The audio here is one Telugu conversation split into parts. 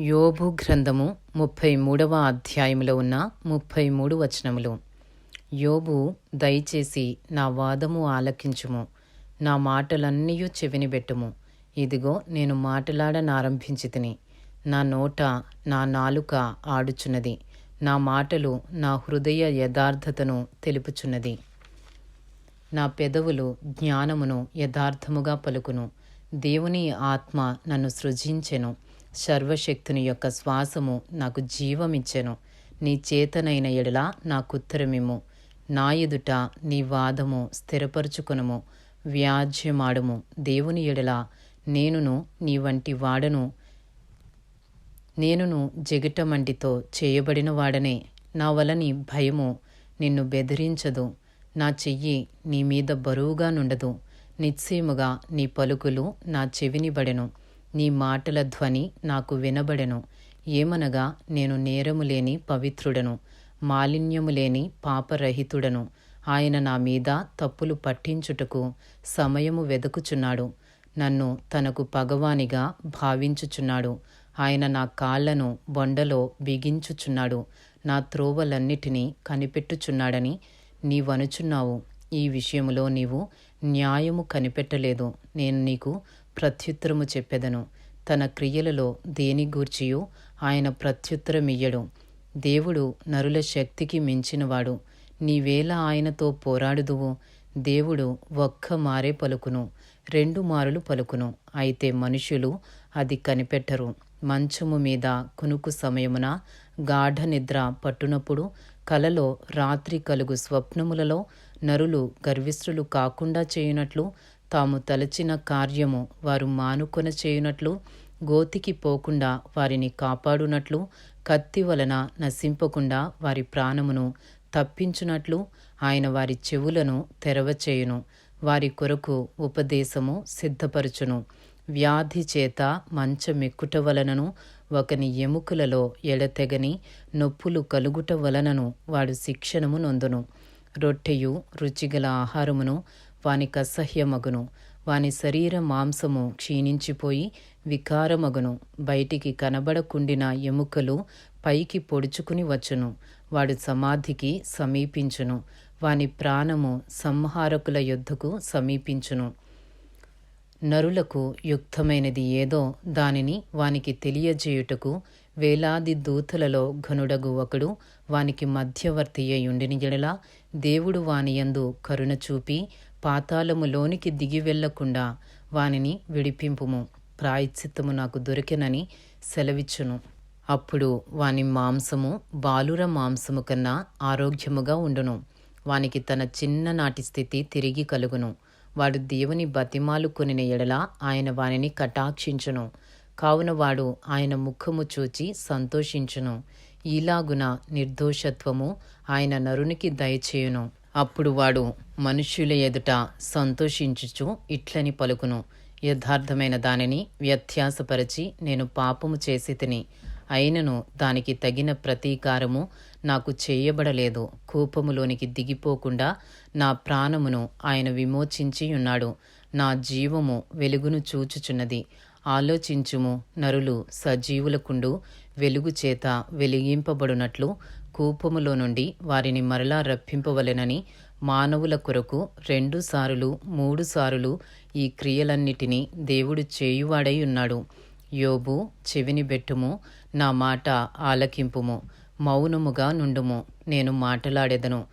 యోబు గ్రంథము ముప్పై మూడవ అధ్యాయంలో ఉన్న ముప్పై మూడు వచనములు. యోబు దయచేసి నా వాదము ఆలకించుము నా మాటలన్నీ చెవినిబెట్టుము. ఇదిగో నేను మాటలాడనారంభించి తిని నా నోట నా నాలుక ఆడుచున్నది. నా మాటలు నా హృదయ యథార్థతను తెలుపుచున్నది. నా పెదవులు జ్ఞానమును యథార్థముగా పలుకును. దేవుని ఆత్మ నన్ను సృజించెను. సర్వశక్తుని యొక్క శ్వాసము నాకు జీవమిచ్చెను. నీ చేతనైన ఎడలా నాకుత్తరమిమ్ము నా ఎదుట నీ వాదము స్థిరపరుచుకునము. వ్యాజ్యమాడము. దేవుని ఎడల నేనును నీ వంటి వాడను. నేనును జగిటమంటితో చేయబడిన వాడనే. నా వలని భయము నిన్ను బెదిరించదు. నా చెయ్యి నీ మీద బరువుగా నుండదు. నిశ్చయముగా నీ పలుకులు నా చెవిని బడెను. నీ మాటల ధ్వని నాకు వినబడెను. ఏమనగా నేను నేరము లేని పవిత్రుడను. మాలిన్యము లేని పాపరహితుడను. ఆయన నా మీద తప్పులు పట్టించుటకు సమయము వెదకుచున్నాడు. నన్ను తనకు పగవానిగా భావించుచున్నాడు. ఆయన నా కాళ్ళను బొండలో బిగించుచున్నాడు. నా త్రోవలన్నిటినీ కనిపెట్టుచున్నాడని నీవనుచున్నావు. ఈ విషయములో నీవు న్యాయము కనిపెట్టలేదు. నేను నీకు ప్రత్యుత్తరము చెప్పెదను. తన క్రియలలో దేని గూర్చియు? ఆయన ప్రత్యుత్తరమియ్యడు. దేవుడు నరుల శక్తికి మించినవాడు. నీవేళ ఆయనతో పోరాడుదువు? దేవుడు ఒక్క మారే పలుకును. రెండు మారులు పలుకును. అయితే మనుషులు అది కనిపెట్టరు. మంచము మీద కునుకు సమయమున గాఢ నిద్ర పట్టునప్పుడు కలలో రాత్రి కలుగు స్వప్నములలో నరులు గర్విష్ఠులు కాకుండా చేయునట్లు తాము తలచిన కార్యము వారు మానుకొన చేయునట్లు గోతికి పోకుండా వారిని కాపాడునట్లు కత్తి వలన నశింపకుండా వారి ప్రాణమును తప్పించునట్లు ఆయన వారి చెవులను తెరవచేయును. వారి కొరకు ఉపదేశము సిద్ధపరచును. వ్యాధి చేత మంచమెక్కుట వలనను ఒకని ఎముకలలో ఎడతెగని నొప్పులు కలుగుట వలనను వాడు శిక్షణము నొందును. రొట్టెయు రుచిగల ఆహారమును వానికి అసహ్యమగును వాని శరీర మాంసము క్షీణించిపోయి వికారమగును. బయటికి కనబడకుండిన ఎముకలు పైకి పొడుచుకుని వచ్చును. వాడు సమాధికి సమీపించును. వాని ప్రాణము సంహారకుల యుద్ధకు సమీపించును. నరులకు యుక్తమైనది ఏదో దానిని వానికి తెలియజేయుటకు వేలాది దూతలలో ఘనుడగు ఒకడు వానికి మధ్యవర్తి అయ్యుండిని ఎడలా దేవుడు వానియందు కరుణ చూపి పాతాళములోనికి దిగి వెళ్ళకుండా వానిని విడిపింపుము. ప్రాయశ్చిత్తము నాకు దొరికెనని సెలవిచ్చును. అప్పుడు వాని మాంసము బాలుర మాంసము కన్నా ఆరోగ్యముగా ఉండును. వానికి తన చిన్ననాటి స్థితి తిరిగి కలుగును. వాడు దేవుని బతిమాలు కొనిన ఎడల ఆయన వానిని కటాక్షించును. కావున వాడు ఆయన ముఖము చూచి సంతోషించును. ఈలాగున నిర్దోషత్వము ఆయన నరునికి దయచేయును. అప్పుడు వాడు మనుష్యుల ఎదుట సంతోషించుచు ఇట్లని పలుకును యథార్థమైన దానిని వ్యత్యాసపరచి నేను పాపము చేసి తిని అయినను దానికి తగిన ప్రతీకారము నాకు చేయబడలేదు కూపములోనికి దిగిపోకుండా నా ప్రాణమును ఆయన విమోచించి ఉన్నాడు నా జీవము వెలుగును చూచుచున్నది. ఆలోచించుము నరులు సజీవులకుండు వెలుగు చేత వెలిగింపబడునట్లు కూపములో నుండి వారిని మరలా రప్పింపవలెనని మానవుల కొరకు రెండు సారులు మూడు సారులు ఈ క్రియలన్నిటినీ దేవుడు చేయువాడై ఉన్నాడు. యోబు చెవిని బెట్టుము నా మాట ఆలకింపుము మౌనముగా నుండుము నేను మాటలాడెదను.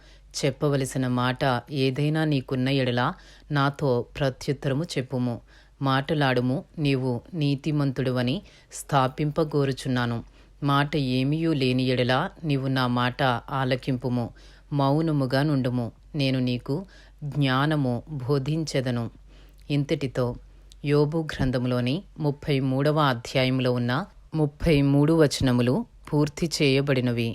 చెప్పవలసిన మాట ఏదైనా నీకున్న ఎడలా నాతో ప్రత్యుత్తరము చెప్పుము. మాటలాడుము నీవు నీతిమంతుడువని స్థాపింపగోరుచున్నాను. మాట ఏమీయూ లేని ఎడలా నీవు నా మాట ఆలకింపుము. మౌనముగా నుండుము. నేను నీకు జ్ఞానము బోధించెదను. ఇంతటితో యోబు గ్రంథములోని ముప్పై మూడవ అధ్యాయంలో ఉన్న ముప్పై మూడు వచనములు పూర్తి చేయబడినవి.